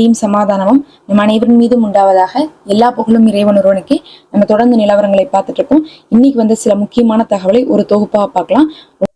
Theme சமாதானமும் நம் அனைவரின் மீதும் உண்டாவதாக எல்லா புகழும் இறைவன் ஒருவனுக்கு. நம்ம தொடர்ந்து நிலவரங்களை பார்த்துட்டு இருக்கோம். இன்னைக்கு வந்து சில முக்கியமான தகவலை ஒரு தொகுப்பா பார்க்கலாம்.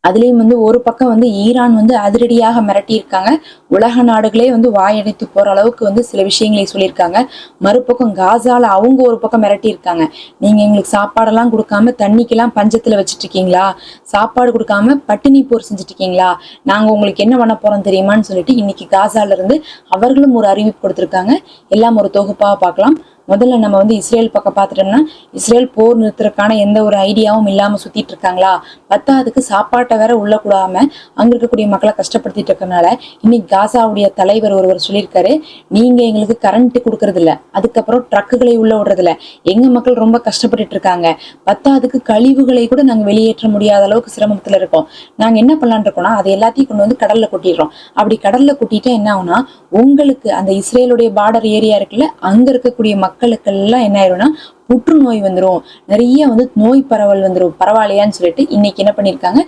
அதுலயும் வந்து ஒரு பக்கம் வந்து ஈரான் வந்து அதிரடியாக மிரட்டி இருக்காங்க உலக நாடுகளே வந்து வாயடைத்து போற அளவுக்கு வந்து சில விஷயங்களை சொல்லியிருக்காங்க. மறுபக்கம் காசால அவங்க ஒரு பக்கம் மிரட்டி இருக்காங்க நீங்க எங்களுக்கு சாப்பாடெல்லாம் கொடுக்காம தண்ணிக்கெல்லாம் பஞ்சத்துல வச்சுட்டு இருக்கீங்களா சாப்பாடு கொடுக்காம பட்டினி போர் செஞ்சுட்டு இருக்கீங்களா நாங்க உங்களுக்கு என்ன பண்ண போறோம் தெரியுமான்னு சொல்லிட்டு இன்னைக்கு காசால இருந்து அவர்களும் ஒரு அறிவிப்பு கொடுத்திருக்காங்க. எல்லாம் ஒரு தொகுப்பாக பார்க்கலாம். முதல்ல நம்ம வந்து இஸ்ரேல் பக்கம் பார்த்துட்டோம்னா இஸ்ரேல் போர் நிறுத்துறதுக்கான எந்த ஒரு ஐடியாவும் இல்லாம சுத்திட்டு இருக்காங்களா? பத்தாவதுக்கு சாப்பாட்டை வேற உள்ள கூடாம அங்க இருக்கக்கூடிய மக்களை கஷ்டப்படுத்திட்டு இருக்கறனால இன்னைக்கு காசாவுடைய தலைவர் ஒருவர் சொல்லியிருக்காரு நீங்க எங்களுக்கு கரண்ட் கொடுக்கறது இல்ல அதுக்கப்புறம் ட்ரக்குகளை உள்ள விடுறதில்ல. எங்க மக்கள் ரொம்ப கஷ்டப்பட்டுட்டு இருக்காங்க. பத்தாவதுக்கு கழிவுகளை கூட நாங்க வெளியேற்ற முடியாத அளவுக்கு சிரமத்துல இருக்கோம். நாங்க என்ன பண்ணலாம்னு இருக்கோம்னா அதை எல்லாத்தையும் கொண்டு வந்து கடல்ல கொட்டிடுறோம். அப்படி கடல்ல கொட்டிட்டா என்ன ஆகும்னா உங்களுக்கு அந்த இஸ்ரேலுடைய பார்டர் ஏரியா இருக்குல்ல அங்க இருக்கக்கூடிய மக்கள் மக்களுக்கெல்லாம் என்ன ஆயிரும்னா புற்றுநோய் வந்துடும் நிறைய வந்து நோய் பரவல் வந்துடும் பரவாயில்லையான்னு சொல்லிட்டு இன்னைக்கு என்ன பண்ணிருக்காங்க?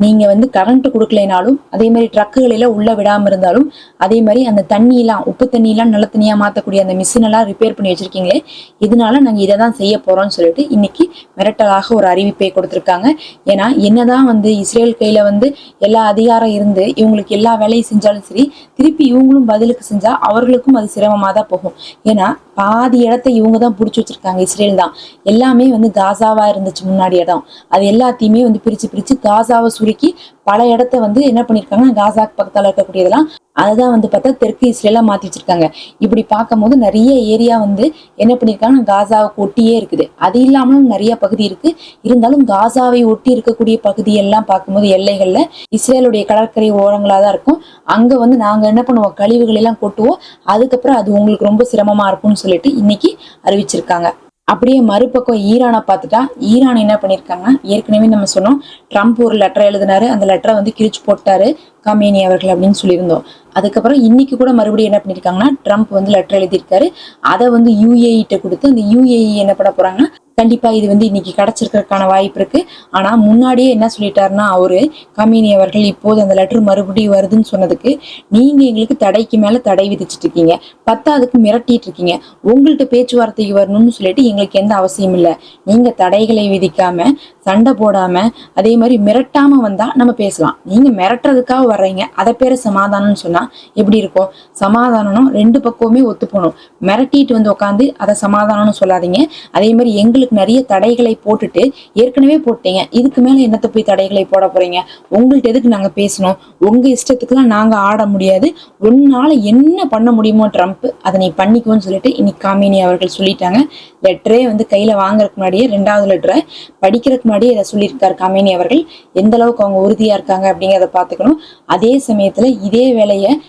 நீங்க வந்து கரண்ட் கொடுக்கலைனாலும் அதே மாதிரி ட்ரக்குகளில உள்ள விடாம இருந்தாலும் அதே மாதிரி அந்த தண்ணி எல்லாம் உப்பு தண்ணியெல்லாம் நல்ல தண்ணியா மாத்தக்கூடிய அந்த மிஷின் எல்லாம் ரிப்பேர் பண்ணி வச்சிருக்கீங்களே இதனால நாங்க இதை தான் செய்ய போறோம்னு சொல்லிட்டு இன்னைக்கு மிரட்டலாக ஒரு அறிவிப்பை கொடுத்திருக்காங்க. ஏன்னா என்னதான் வந்து இஸ்ரேல் கையில வந்து எல்லா அதிகாரம் இருந்து இவங்களுக்கு எல்லா வேலையும் செஞ்சாலும் சரி திருப்பி இவங்களும் பதிலுக்கு செஞ்சா அவர்களுக்கும் அது சிரமமா தான் போகும். ஏன்னா பாதி இடத்த இவங்க தான் பிடிச்சி வச்சிருக்காங்க இஸ்ரேல் தான். எல்லாமே வந்து காசாவா இருந்துச்சு முன்னாடி இடம். அது எல்லாத்தையுமே வந்து பிரிச்சு பிரிச்சு காசாவை சுருக்கி பல இடத்த வந்து என்ன பண்ணிருக்காங்க காசாக்கு பக்கத்துல இருக்கக்கூடியதெல்லாம் அதுதான் வந்து பார்த்தா தெற்கு இஸ்ரேலாக மாத்தி வச்சிருக்காங்க. இப்படி பார்க்கும்போது நிறைய ஏரியா வந்து என்ன பண்ணிருக்காங்க காசாவுக்கு ஒட்டியே இருக்குது. அது இல்லாமலும் நிறைய பகுதி இருக்கு. இருந்தாலும் காசாவை ஒட்டி இருக்கக்கூடிய பகுதி எல்லாம் பார்க்கும்போது எல்லைகள்ல இஸ்ரேலுடைய கடற்கரை ஓரங்களா தான் இருக்கும். அங்க வந்து நாங்க என்ன பண்ணுவோம் கழிவுகள் எல்லாம் கொட்டுவோம். அதுக்கப்புறம் அது உங்களுக்கு ரொம்ப சிரமமா இருக்கும்னு சொல்லிட்டு இன்னைக்கு அறிவிச்சிருக்காங்க. அப்படியே மறுபக்கம் ஈரானை பார்த்துட்டா ஈரான் என்ன பண்ணியிருக்காங்க ஏற்கனவே நம்ம சொன்னோம் ட்ரம்ப் ஒரு லெட்டர் எழுதினாரு அந்த லெட்டரை வந்து கிழிச்சு போட்டாரு கமேனி அவர்கள் அப்படின்னு சொல்லியிருந்தோம். அதுக்கப்புறம் இன்னைக்கு கூட மறுபடியும் என்ன பண்ணியிருக்காங்கன்னா ட்ரம்ப் வந்து லெட்டர் எழுதியிருக்காரு. அதை வந்து யூஏஇட்ட கொடுத்து அந்த யூஏஇ என்ன பண்ண போறாங்கன்னா கண்டிப்பா இது வந்து இன்னைக்கு கிடைச்சிருக்கிறதுக்கான வாய்ப்பு இருக்கு. ஆனா முன்னாடியே என்ன சொல்லிட்டாருன்னா அவரு கமினி அவர்கள் இப்போது அந்த லெட்டர் மறுபடியும் வருதுன்னு சொன்னதுக்கு நீங்க எங்களுக்கு தடைக்கு மேல தடை விதிச்சிட்டு இருக்கீங்க பத்தாவதுக்கு மிரட்டிட்டு இருக்கீங்க. உங்கள்கிட்ட பேச்சுவார்த்தைக்கு வரணும்னு சொல்லிட்டு எங்களுக்கு எந்த அவசியம் இல்லை. நீங்க தடைகளை விதிக்காம சண்டை போடாம அதே மாதிரி மிரட்டாம வந்தா நம்ம பேசலாம். நீங்க மிரட்டுறதுக்காக வர்றீங்க. அதை பேர சமாதானம்னு சொன்னா எப்படி இருக்கும்? சமாதானம் ரெண்டு பக்கமுமே ஒத்து போகணும். மிரட்டிட்டு வந்து உட்காந்து அதை சமாதானம்னு சொல்லாதீங்க. அதே மாதிரி எங்களுக்கு நிறைய தடைகளை போட்டுட்டு ஏற்கனவே போட்டீங்க. இதுக்கு மேல என்னத்த போய் தடைகளை போட போறீங்க? உங்கள்ட்ட எதுக்கு நாங்க பேசணும்? உங்க இஷ்டத்துக்குலாம் நாங்க ஆட முடியாது. உன்னால என்ன பண்ண முடியுமோ ட்ரம்ப் அதை நீ பண்ணிக்கோன்னு சொல்லிட்டு இன்னைக்கு காமினி அவர்கள் சொல்லிட்டாங்க. லெட்டரே வந்து கையில வாங்குறதுக்கு முன்னாடியே ரெண்டாவது லெட்டரை படிக்கிறதுக்கு முன்னாடியே இதை சொல்லியிருக்காரு காமினி அவர்கள். எந்த அளவுக்கு அவங்க உறுதியா இருக்காங்க அப்படிங்கிறத பார்த்துக்கணும். அதே சமயத்துல இதே வேலையை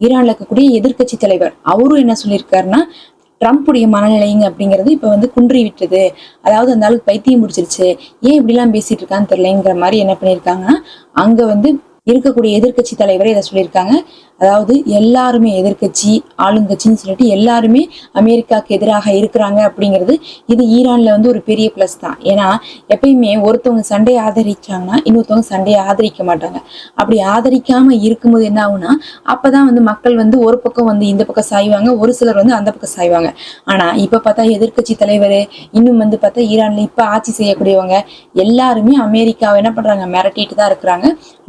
ஈரான்ல இருக்கக்கூடிய எதிர்க்கட்சி தலைவர் அவரும் என்ன சொல்லியிருக்காருன்னா ட்ரம்ப்புடைய மனநிலைங்க அப்படிங்கிறது இப்போ வந்து குன்றி விட்டது அதாவது அந்த அளவுக்கு பைத்தியம் முடிச்சிருச்சு ஏன் இப்படிலாம் பேசிட்டு இருக்கான்னு தெரியலங்கிற மாதிரி என்ன பண்ணியிருக்காங்கன்னா அங்கே வந்து இருக்கக்கூடிய எதிர்கட்சி தலைவரே இதை சொல்லியிருக்காங்க. அதாவது எல்லாருமே எதிர்கட்சி ஆளுங்கட்சின்னு சொல்லிட்டு எல்லாருமே அமெரிக்காவுக்கு எதிராக இருக்கிறாங்க அப்படிங்கிறது இது ஈரான்ல வந்து ஒரு பெரிய பிளஸ் தான். ஏன்னா எப்பயுமே ஒருத்தவங்க சண்டையை ஆதரிச்சாங்கன்னா இன்னொருத்தவங்க சண்டையை ஆதரிக்க மாட்டாங்க. அப்படி ஆதரிக்காம இருக்கும்போது என்ன ஆகும்னா அப்பதான் வந்து மக்கள் வந்து ஒரு பக்கம் வந்து இந்த பக்கம் சாய்வாங்க ஒரு சிலர் வந்து அந்த பக்கம் சாய்வாங்க. ஆனா இப்ப பார்த்தா எதிர்கட்சி தலைவர் இன்னும் வந்து பார்த்தா ஈரான்ல இப்ப ஆட்சி செய்யக்கூடியவங்க எல்லாருமே அமெரிக்காவை என்ன பண்றாங்க மிரட்டிட்டு தான் இருக்கிறாங்க.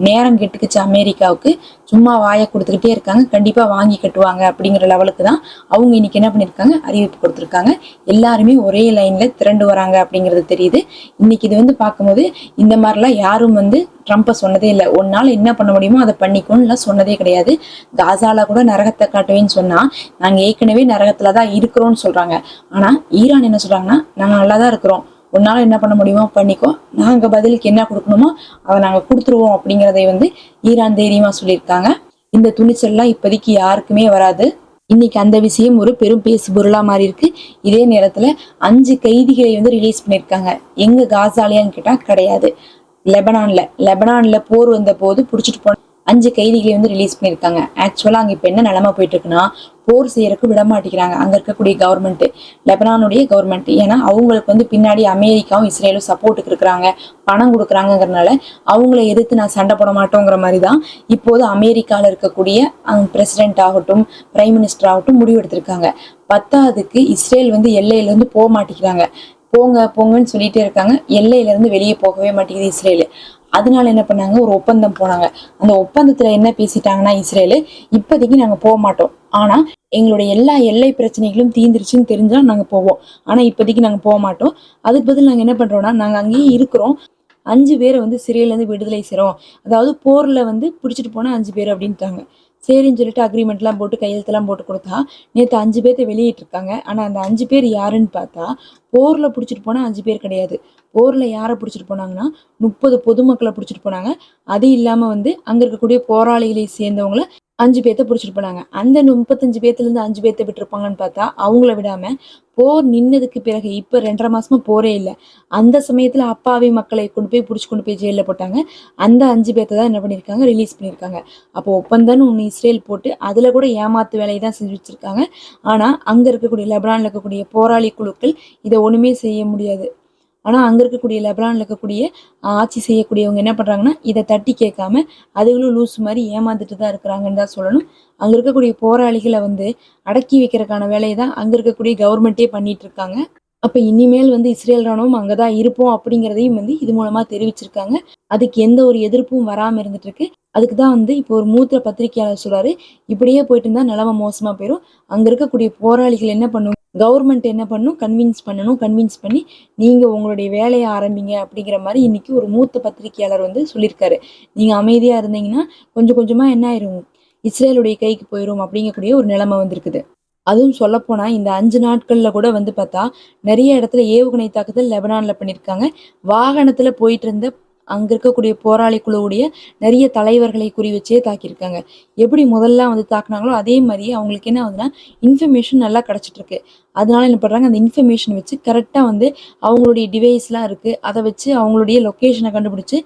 நேரம் கெட்டுக்குச்சு அமெரிக்காவுக்கு. சும்மா வாயை கொடுத்துக்கிட்டே இருக்காங்க. கண்டிப்பாக வாங்கி கட்டுவாங்க அப்படிங்கிற லெவலுக்கு தான் அவங்க இன்னைக்கு என்ன பண்ணியிருக்காங்க அறிவிப்பு கொடுத்துருக்காங்க. எல்லாருமே ஒரே லைனில் திரண்டு வராங்க அப்படிங்கிறது தெரியுது. இன்னைக்கு இது வந்து பார்க்கும்போது இந்த மாதிரிலாம் யாரும் வந்து ட்ரம்ப்பை சொன்னதே இல்லை. ஒன்னால் என்ன பண்ண முடியுமோ அதை பண்ணிக்கோன்னுலாம் சொன்னதே கிடையாது. காசால கூட நரகத்தை காட்டுவேன்னு சொன்னால் நாங்கள் ஏற்கனவே நரகத்தில் தான் இருக்கிறோம்னு சொல்கிறாங்க ஆனால் ஈரான் என்ன சொல்கிறாங்கன்னா நாங்கள் நல்லா தான் இருக்கிறோம். உன்னால என்ன பண்ண முடியுமோ பண்ணிக்கோ. நாங்க பதிலுக்கு என்ன கொடுக்கணுமோ அதை நாங்க கொடுத்துருவோம் அப்படிங்கிறதை வந்து ஈரான் தைரியமா சொல்லியிருக்காங்க. இந்த துணிச்சல்லாம் இப்போதைக்கு யாருக்குமே வராது. இன்னைக்கு அந்த விஷயம் ஒரு பெரும் பேசு பொருளா மாறி இருக்கு. இதே நேரத்துல அஞ்சு கைதிகளை வந்து ரிலீஸ் பண்ணியிருக்காங்க. எங்க காசாலியான்னு கேட்டா கிடையாது. லெபனான்ல. லெபனான்ல போர் வந்த போது புடிச்சிட்டு போன அஞ்சு கைதிகளை வந்து ரிலீஸ் பண்ணியிருக்காங்க. ஆக்சுவலாக அங்கே இப்போ என்ன நிலமை போயிட்டு இருக்குன்னா போர் செய்யறதுக்கு விட மாட்டேங்கிறாங்க. அங்கே இருக்கக்கூடிய கவர்மெண்ட் லெபனானுடைய கவர்மெண்ட் ஏன்னா அவங்களுக்கு வந்து பின்னாடி அமெரிக்காவும் இஸ்ரேலும் சப்போர்ட்டுக்கு இருக்கிறாங்க பணம் கொடுக்குறாங்கங்கிறனால அவங்கள எதிர்த்து நான் சண்டை போட மாட்டோங்கிற மாதிரி தான் இப்போது அமெரிக்காவில் இருக்கக்கூடிய பிரசிடென்ட் ஆகட்டும் பிரைம் மினிஸ்டர் ஆகட்டும் முடிவெடுத்திருக்காங்க பத்தாவதுக்கு இஸ்ரேல் வந்து எல்லையிலேருந்து போக மாட்டேங்கிறாங்க. போங்க போங்கன்னு சொல்லிட்டே இருக்காங்க. எல்லையிலேருந்து வெளியே போகவே மாட்டேங்குது இஸ்ரேல். அதனால என்ன பண்ணாங்க? ஒரு ஒப்பந்தம் போனாங்க. அந்த ஒப்பந்தத்துல என்ன பேசிட்டாங்கன்னா இஸ்ரேலு இப்போதைக்கு நாங்க போக மாட்டோம். ஆனா எங்களுடைய எல்லா எல்லை பிரச்சனைகளும் தீந்துருச்சுன்னு தெரிஞ்சா நாங்க போவோம். ஆனா இப்போதைக்கு நாங்க போக மாட்டோம். அதுக்கு பதில் நாங்க என்ன பண்றோம்னா நாங்க அங்கேயே இருக்கிறோம். அஞ்சு பேரை வந்து சிறையிலேருந்து விடுதலை செய்கிறோம் அதாவது போரில் வந்து பிடிச்சிட்டு போனால் அஞ்சு பேர் அப்படின்ட்டாங்க. சரின்னு சொல்லிட்டு அக்ரிமெண்ட்லாம் போட்டு கையெழுத்தெல்லாம் போட்டு கொடுத்தா நேற்று அஞ்சு பேர்த்த வெளியிட்டிருக்காங்க. ஆனால் அந்த அஞ்சு பேர் யாருன்னு பார்த்தா போரில் பிடிச்சிட்டு போனால் அஞ்சு பேர் கிடையாது. போரில் யாரை பிடிச்சிட்டு போனாங்கன்னா முப்பது பொதுமக்களை பிடிச்சிட்டு போனாங்க. அது இல்லாமல் வந்து அங்கே இருக்கக்கூடிய போராளிகளை சேர்ந்தவங்கள அஞ்சு பேர்த்த பிடிச்சிட்டு போனாங்க. அந்த முப்பத்தஞ்சு பேர்த்துலேருந்து அஞ்சு பேர்த்த விட்டுருப்பாங்கன்னு பார்த்தா அவங்கள விடாம போர் நின்னதுக்கு பிறகு இப்போ ரெண்டரை மாசமா போரே இல்லை. அந்த சமயத்தில் அப்பாவி மக்களை கொண்டு போய் பிடிச்சி கொண்டு போய் ஜெயிலில் போட்டாங்க. அந்த அஞ்சு பேர்த்த தான் என்ன பண்ணியிருக்காங்க ரிலீஸ் பண்ணியிருக்காங்க அப்போ ஒப்பந்தம்னு ஒன்று இஸ்ரேல் போட்டு அதில் கூட ஏமாத்து வேலையை தான் செஞ்சு வச்சிருக்காங்க. ஆனால் அங்கே இருக்கக்கூடிய லெபனானில் இருக்கக்கூடிய போராளி குழுக்கள் இதை ஒன்றுமே செய்ய முடியாது. ஆனால் அங்கே இருக்கக்கூடிய லெபனானில் இருக்கக்கூடிய ஆட்சி செய்யக்கூடியவங்க என்ன பண்ணுறாங்கன்னா இதை தட்டி கேட்காம அதுகளும் லூஸ் மாதிரி ஏமாந்துட்டு தான் இருக்கிறாங்கன்னு தான் சொல்லணும். அங்கே இருக்கக்கூடிய போராளிகளை வந்து அடக்கி வைக்கிறதுக்கான வேலையை தான் அங்கே இருக்கக்கூடிய கவர்மெண்ட்டே பண்ணிட்டு இருக்காங்க. அப்போ இனிமேல் வந்து இஸ்ரேல் ராணுவம் அங்கே தான் இருப்போம் அப்படிங்கிறதையும் வந்து இது மூலமாக தெரிவிச்சிருக்காங்க. அதுக்கு எந்த ஒரு எதிர்ப்பும் வராமல் இருந்துட்டு இருக்கு. அதுக்கு தான் வந்து இப்போ ஒரு மூத்த பத்திரிகையாளர் சொல்றாரு இப்படியே போயிட்டு இருந்தால் நிலமை மோசமாக போயிடும் அங்கே இருக்கக்கூடிய போராளிகள் என்ன பண்ணுவாங்க? கவர்மெண்ட் என்ன பண்ணும்? கன்வின்ஸ் பண்ணணும் கன்வின்ஸ் பண்ணி நீங்கள் உங்களுடைய வேலையை ஆரம்பிங்க அப்படிங்கிற மாதிரி இன்னைக்கு ஒரு மூத்த பத்திரிகையாளர் வந்து சொல்லியிருக்காரு. நீங்கள் அமைதியாக இருந்தீங்கன்னா கொஞ்சம் கொஞ்சமாக என்ன ஆயிரும்? இஸ்ரேலுடைய கைக்கு போயிடும் அப்படிங்கக்கூடிய ஒரு நிலைமை வந்திருக்குது. அதுவும் சொல்லப்போனால் இந்த அஞ்சு நாட்களில் கூட வந்து பார்த்தா நிறைய இடத்துல ஏவுகணை தாக்குதல் லெபனானில் பண்ணியிருக்காங்க. வாகனத்தில் போயிட்டு இருந்த அங்கே இருக்கக்கூடிய போராளி குழுவுடைய நிறைய தலைவர்களை குறி வச்சே தாக்கியிருக்காங்க. எப்படி முதல்ல வந்து தாக்குனாங்களோ அதே மாதிரி அவங்களுக்கு என்ன ஆகுதுன்னா இன்ஃபர்மேஷன் நல்லா கிடைச்சிட்டு இருக்கு. அதனால என்ன பண்ணுறாங்க அந்த இன்ஃபர்மேஷன் வச்சு கரெக்டாக வந்து அவங்களுடைய டிவைஸ்லாம் இருக்குது அதை வச்சு அவங்களுடைய லொக்கேஷனை கண்டுபிடிச்சு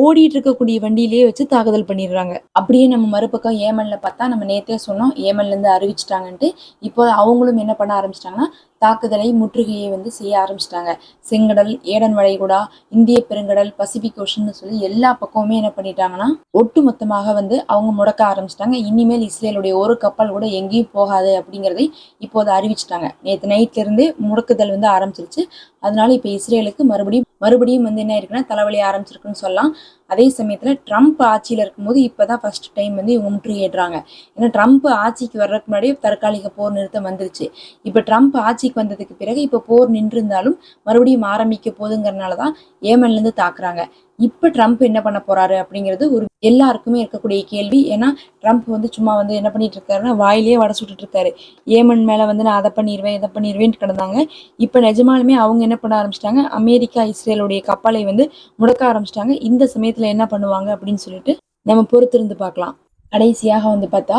ஓடிட்டு இருக்கக்கூடிய வண்டியிலேயே வச்சு தாக்குதல் பண்ணிடுறாங்க. அப்படியே நம்ம மறுபக்கம் ஏமன்ல பார்த்தா நம்ம நேத்தே சொன்னோம் ஏமன்ல இருந்து அறிவிச்சிட்டாங்கன்ட்டு. இப்போ அவங்களும் என்ன பண்ண ஆரம்பிச்சிட்டாங்கன்னா தாக்குதலை முற்றுகையை வந்து செய்ய ஆரம்பிச்சிட்டாங்க. செங்கடல் ஏடன் வளைகுடா இந்திய பெருங்கடல் பசிபிக் ஓஷன் சொல்லி எல்லா பக்கமுமே என்ன பண்ணிட்டாங்கன்னா ஒட்டு மொத்தமாக வந்து அவங்க முடக்க ஆரம்பிச்சிட்டாங்க. இனிமேல் இஸ்ரேலுடைய ஒரு கப்பல் கூட எங்கேயும் போகாது அப்படிங்கிறதை இப்போது அறிவிச்சிட்டாங்க. நேற்று நைட்ல இருந்து முடக்குதல் வந்து ஆரம்பிச்சிருச்சு. அதனால இப்போ இஸ்ரேலுக்கு மறுபடியும் மறுபடியும் வந்து என்ன இருக்குன்னா தலைவலி ஆரம்பிச்சிருக்குன்னு சொல்லலாம். அதே சமயத்தில் ட்ரம்ப் ஆட்சியில் இருக்கும்போது இப்போ தான் ஃபர்ஸ்ட் டைம் வந்து இவங்க முற்றுகையிடுறாங்க ஏன்னா ட்ரம்ப் ஆட்சிக்கு வர்றதுக்கு முன்னாடியே தற்காலிக போர் நிறுத்தம் வந்துருச்சு. இப்போ ட்ரம்ப் ஆட்சிக்கு வந்ததுக்கு பிறகு இப்போ போர் நின்றிருந்தாலும் மறுபடியும் ஆரம்பிக்க போதுங்கிறனால தான் ஏமன்லேருந்து தாக்குறாங்க. இப்போ ட்ரம்ப் என்ன பண்ண போறாரு அப்படிங்கிறது ஒரு எல்லாருக்குமே இருக்கக்கூடிய கேள்வி. ஏன்னா ட்ரம்ப் வந்து சும்மா வந்து என்ன பண்ணிட்டு இருக்காருன்னா வாயிலே வடை சுட்டுட்டு இருக்காரு. ஏமன் மேலே வந்து நான் அதை பண்ணிடுவேன் இதை பண்ணிடுவேன்ட்டு கிடந்தாங்க. இப்போ நிஜமாலுமே அவங்க என்ன பண்ண ஆரம்பிச்சிட்டாங்க? அமெரிக்கா இஸ்ரேலுடைய கப்பலை வந்து முடக்க ஆரம்பிச்சிட்டாங்க. இந்த சமயத்தில் என்ன பண்ணுவாங்க அப்படின்னு சொல்லிட்டு நம்ம பொறுத்திருந்து பார்க்கலாம். கடைசியாக வந்து பார்த்தா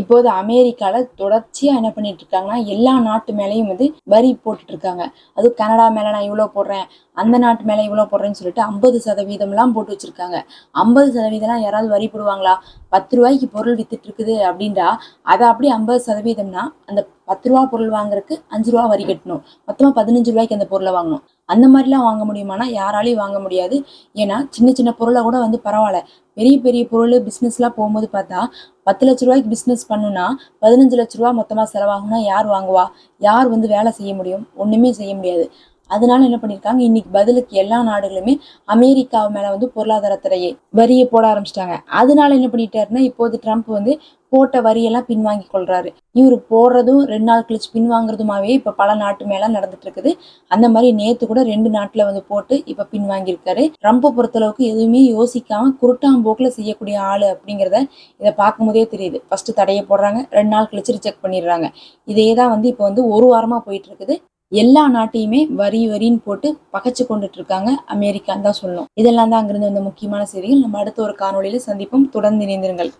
இப்போது அமெரிக்கால தொடர்ச்சியா என்ன பண்ணிட்டு இருக்காங்கன்னா எல்லா நாட்டு மேலேயும் வந்து வரி போட்டுட்டு இருக்காங்க. அதுவும் கனடா மேலே நான் இவ்வளோ போடுறேன் அந்த நாட்டு மேலே இவ்வளோ போடுறேன்னு சொல்லிட்டு ஐம்பது சதவீதம்லாம் போட்டு வச்சிருக்காங்க. ஐம்பது சதவீதம்லாம் யாராவது வரி போடுவாங்களா? பத்து ரூபாய்க்கு பொருள் வித்துட்டு இருக்குது அப்படின்றா அதை அப்படி ஐம்பது சதவீதம்னா அந்த பத்து ரூபா பொருள் வாங்குறதுக்கு அஞ்சு ரூபா வரி கட்டணும். மொத்தமாக பதினஞ்சு ரூபாய்க்கு அந்த பொருளை வாங்கணும். அந்த மாதிரிலாம் வாங்க முடியுமானா யாராலையும் வாங்க முடியாது. ஏன்னா சின்ன சின்ன பொருளை கூட வந்து பரவாயில்ல. பெரிய பெரிய பொருள் பிஸ்னஸ்லாம் போகும்போது பார்த்தா பத்து லட்ச ரூபாய்க்கு பிஸ்னஸ் பண்ணுனா பதினஞ்சு லட்ச ரூபா மொத்தமாக செலவாகும்னா யார் வாங்குவா? யார் வந்து வேலை செய்ய முடியும்? ஒன்றுமே செய்ய முடியாது. அதனால என்ன பண்ணியிருக்காங்க இன்னைக்கு பதிலுக்கு எல்லா நாடுகளுமே அமெரிக்கா மேல வந்து பொருளாதாரத்துறையை வரியை போட ஆரம்பிச்சிட்டாங்க. அதனால என்ன பண்ணிட்டாருன்னா இப்போது ட்ரம்ப் வந்து போட்ட வரியெல்லாம் பின்வாங்கி கொள்றாரு. இவர் போடுறதும் ரெண்டு நாள் கழிச்சு பின்வாங்குறதுமாவே இப்ப பல நாட்டு மேல நடந்துட்டு இருக்குது அந்த மாதிரி நேத்து கூட ரெண்டு நாட்டுல வந்து போட்டு இப்ப பின்வாங்கியிருக்காரு. ட்ரம்ப்பை பொறுத்தளவுக்கு எதுவுமே யோசிக்காம குருட்டாம்போக்குல செய்யக்கூடிய ஆளு அப்படிங்கிறத இதை பார்க்கும்போதே தெரியுது. ஃபர்ஸ்ட் தடையை போடுறாங்க ரெண்டு நாள் கழிச்சு ரிஜெக்ட் பண்ணிடுறாங்க. இதே தான் வந்து இப்போ வந்து ஒரு வாரமா போயிட்டு இருக்குது எல்லா நாட்டையுமே வரி வரின்னு போட்டு பகைச்சு கொண்டுட்டு இருக்காங்க அமெரிக்கான்னு தான் சொல்லணும். இதெல்லாம் தான் அங்கிருந்து வந்த முக்கியமான செய்திகள். நம்ம அடுத்த ஒரு காணொலியில் சந்திப்போம். தொடர்ந்து இணைந்திருங்கள்.